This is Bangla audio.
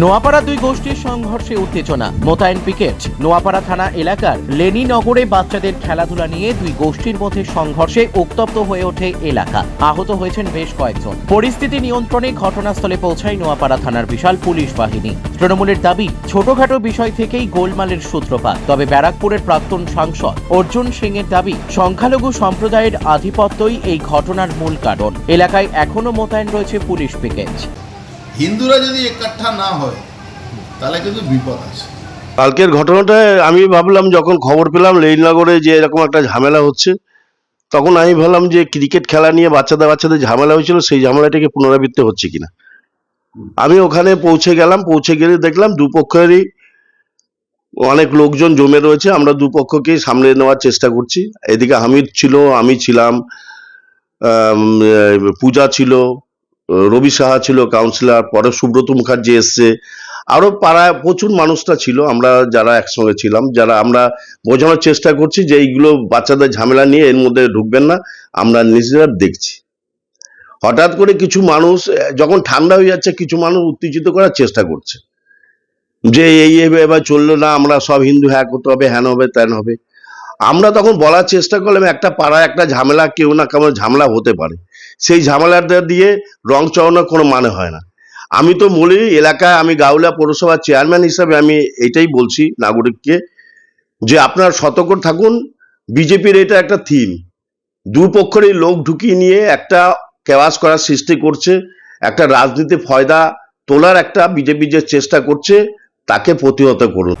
নোয়াপাড়া দুই গোষ্ঠীর সংঘর্ষে উত্তেজনা। মোতায়েন পিকেট। নোয়াপাড়া থানা এলাকার লেনিনগরে বাচ্চাদের খেলাধুলা নিয়ে দুই গোষ্ঠীর মধ্যে সংঘর্ষে উত্তপ্ত হয়ে ওঠে এলাকা। আহত হয়েছেন বেশ কয়েকজন। পরিস্থিতি নিয়ন্ত্রণে ঘটনাস্থলে পৌঁছায় নোয়াপাড়া থানার বিশাল পুলিশ বাহিনী। তৃণমূলের দাবি, ছোটখাটো বিষয় থেকেই গোলমালের সূত্রপাত। তবে ব্যারাকপুরের প্রাক্তন সাংসদ অর্জুন সিং এর দাবি, সংখ্যালঘু সম্প্রদায়ের আধিপত্যই এই ঘটনার মূল কারণ। এলাকায় এখনও মোতায়েন রয়েছে পুলিশ পিকেট। হিন্দুরা যদি একাঠা না হয়, তাহলে কিন্তু বিপদ আছে। কালকের ঘটনাটা আমি ভাবলাম, যখন খবর পেলাম লেইনগরে যে এরকম একটা ঝামেলা হচ্ছে, তখন আমি ভাবলাম যে ক্রিকেট খেলা নিয়ে বাচ্চাদের বাচ্চাদের ঝামেলা হয়েছিল, সেই ঝামেলাটাকে পুনরাবৃত্তি হচ্ছে কিনা। আমি ওখানে পৌঁছে গেলাম, পৌঁছে গেলে দেখলাম দুপক্ষেরই অনেক লোকজন জমে রয়েছে, আমরা দুপক্ষকে সামলে নেওয়ার চেষ্টা করছি। এদিকে হামিদ ছিল, আমি ছিলাম পূজা ছিল রবি সাহা ছিল কাউন্সিলর পরে সুব্রত মুখার্জি এসছে। আরও পাড়ায় প্রচুর মানুষটা ছিল, আমরা যারা একসঙ্গে ছিলাম, যারা আমরা বোঝানোর চেষ্টা করছি যে এইগুলো বাচ্চাদের ঝামেলা নিয়ে এর মধ্যে ঢুকবেন না, আমরা নিজেরা দেখছি। হঠাৎ করে কিছু মানুষ, যখন ঠান্ডা হয়ে যাচ্ছে, কিছু মানুষ উত্তেজিত করার চেষ্টা করছে। যে এই এবার চলল না, আমরা সব হিন্দু হ্যাঁ করতে হবে, হ্যান হবে, ত্যান হবে। আমরা তখন বলার চেষ্টা করলাম, একটা পাড়ায় একটা ঝামেলা, কেউ না কেমন ঝামেলা হতে পারে। সেই ঝামেলাটা দিয়ে রং চড়ানোর কোনো মানে হয় না। আমি তো বলি, এলাকায় আমি গাউলা পৌরসভার চেয়ারম্যান হিসাবে আমি এটাই বলছি নাগরিককে, যে আপনারা সতর্ক থাকুন, বিজেপির এটা একটা থিম দুপক্ষেরই লোক ঢুকিয়ে নিয়ে একটা কেওয়াস করার সৃষ্টি করছে, একটা রাজনীতি ফয়দা তোলার একটা বিজেপি যে চেষ্টা করছে, তাকে প্রতিহত করুন।